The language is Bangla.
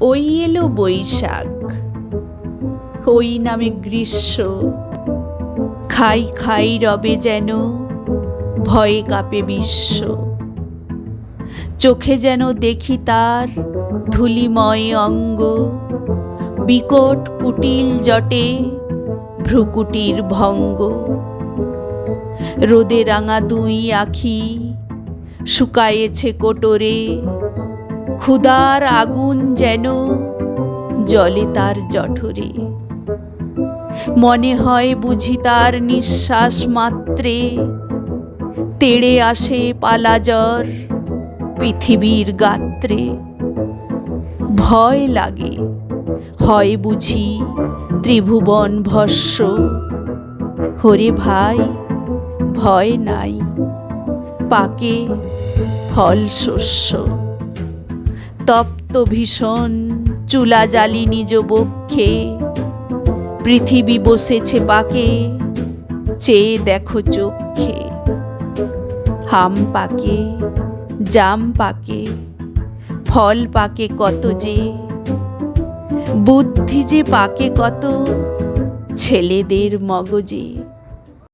ওই এলো বৈশাখ। ওই নামে গ্রীষ্ম। খাই খাই রবে যেন, ভয়ে কাঁপে বিশ্ব। চোখে যেন দেখি তার ধুলিময় অঙ্গ। বিকট কুটিল জটে ভ্রুকুটির ভঙ্গ। রোদে রাঙা দুই আখি শুকায়েছে কোটরে। ক্ষুদার আগুন যেন জলে তার জঠরে। মনে হয় বুঝি তার নিঃশ্বাস মাত্রে তেড়ে আসে পালাজর পৃথিবীর গাত্রে। ভয় লাগে, হয় বুঝি ত্রিভুবন ভস্য। হরে ভাই, ভয় নাই, পাকে ফল শস্য। তপ্ত ভীষণ চুলা জালি নিজ বক্ষে। পৃথিবী বসেছে পাকে, চেয়ে দেখো চোখে। হাম পাকে, জাম পাকে, ফল পাকে কত যে। বুদ্ধি যে পাকে কত, ছেলেদের মগজে।